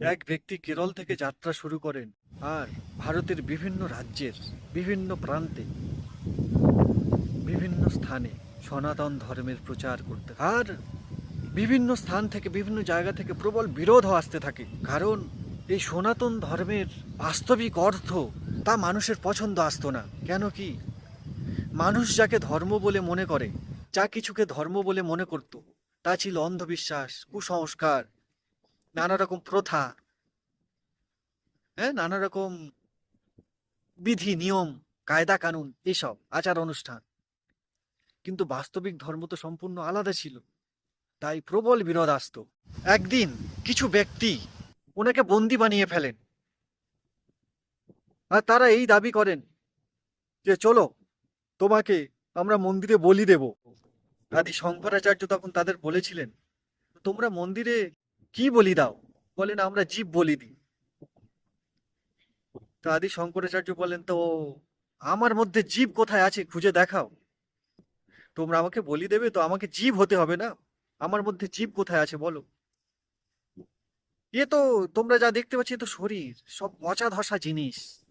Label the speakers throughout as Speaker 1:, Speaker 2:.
Speaker 1: এক ব্যক্তি কেরল থেকে যাত্রা শুরু করেন আর ভারতের বিভিন্ন রাজ্যের বিভিন্ন প্রান্তে, বিভিন্ন স্থানে সনাতন ধর্মের প্রচার করতে আর বিভিন্ন স্থান থেকে, বিভিন্ন জায়গা থেকে প্রবল বিরোধও আসতে থাকে। কারণ এই সনাতন ধর্মের বাস্তবিক অর্থ তা মানুষের পছন্দ আসতো না। কেন কি? মানুষ যাকে ধর্ম বলে মনে করে, যা কিছুকে ধর্ম বলে মনে করত, তা ছিল অন্ধবিশ্বাস, কুসংস্কার নানা রকম প্রথা হ্যাঁ নানা রকম বিধি, নিয়ম, কায়দা, কানুন, এসব আচার, অনুষ্ঠান। কিন্তু বাস্তবিক ধর্ম তো সম্পূর্ণ আলাদা ছিল। তাই প্রবল বিরোধ আসতো। একদিন কিছু ব্যক্তি ওনাকে বন্দি বানিয়ে ফেলেন। আর তারা এই দাবি করেন যে, চলো, তোমাকে আমরা মন্দিরে বলি দেব। আদি শঙ্করাচার্য তখন তাদের বলেছিলেন, তোমরা মন্দিরে কি বলি দাও? বলেন, আমরা জীব বলি দিই তো আদি শঙ্করাচার্য বলেন, তো আমার মধ্যে জীব কোথায় আছে খুঁজে দেখাও। তোমরা আমাকে বলি দেবে, তো আমাকে জীব হতে হবে না। আমার মধ্যে জীব কোথায় আছে বলো। এ তো তোমরা যা দেখতে পাচ্ছ, এ তো শরীর, সব পচা ধসা জিনিস।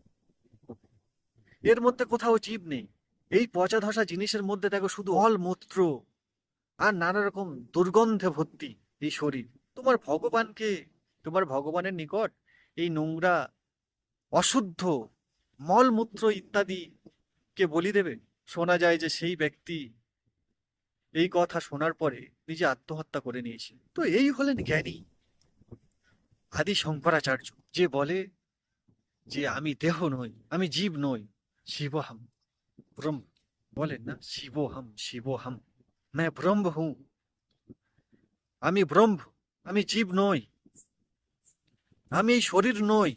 Speaker 1: এর মধ্যে কোথাও জীব নেই। এই পচা ধসা জিনিসের মধ্যে দেখো শুধু অল মূত্র আর নানা রকম দুর্গন্ধে ভর্তি এই শরীর। তোমার ভগবানকে, তোমার ভগবানের নিকট এই নোংরা, অশুদ্ধ, মলমূত্র ইত্যাদি কে বলি দেবে? শোনা যায় যে সেই ব্যক্তি এই কথা শোনার পরে নিজে আত্মহত্যা করে নিয়েছে। তো এই হলেন জ্ঞানী আদি শঙ্করাচার্য, যে বলে যে আমি দেহ নই, আমি জীব নই, শিবহাম, ব্রহ্ম। বলেন না, শিবহাম শিবহাম। मैं ব্রহ্ম হুঁ। আমি ব্রহ্ম। আমি জীব নই আমি এই শরীর নই।